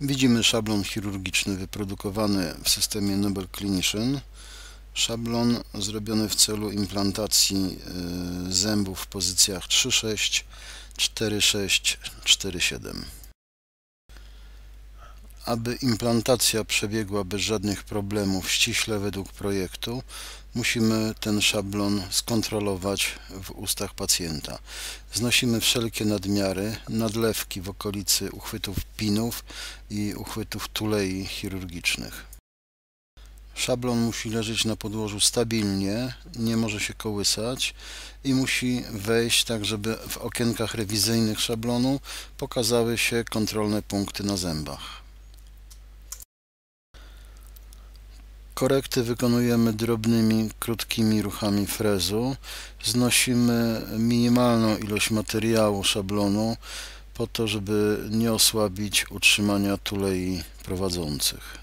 Widzimy szablon chirurgiczny wyprodukowany w systemie Nobel Clinician. Szablon zrobiony w celu implantacji y, zębów w pozycjach 3-6, 4-6, 4-7. Aby implantacja przebiegła bez żadnych problemów ściśle według projektu, musimy ten szablon skontrolować w ustach pacjenta. Znosimy wszelkie nadmiary, nadlewki w okolicy uchwytów pinów i uchwytów tulei chirurgicznych. Szablon musi leżeć na podłożu stabilnie, nie może się kołysać i musi wejść tak, żeby w okienkach rewizyjnych szablonu pokazały się kontrolne punkty na zębach. Korekty wykonujemy drobnymi, krótkimi ruchami frezu. Znosimy minimalną ilość materiału szablonu po to, żeby nie osłabić utrzymania tulei prowadzących.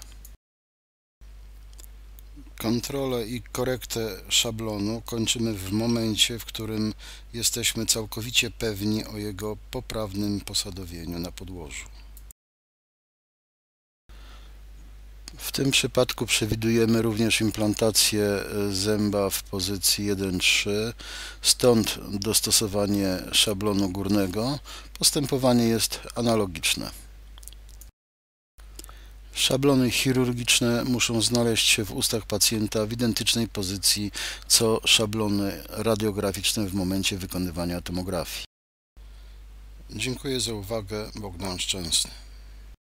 Kontrolę i korektę szablonu kończymy w momencie, w którym jesteśmy całkowicie pewni o jego poprawnym posadowieniu na podłożu. W tym przypadku przewidujemy również implantację e, zęba w pozycji 1-3, stąd dostosowanie szablonu górnego. Postępowanie jest analogiczne. Szablony chirurgiczne muszą znaleźć się w ustach pacjenta w identycznej pozycji co szablony radiograficzne w momencie wykonywania tomografii. Dziękuję za uwagę. Bogdan Szczęsny.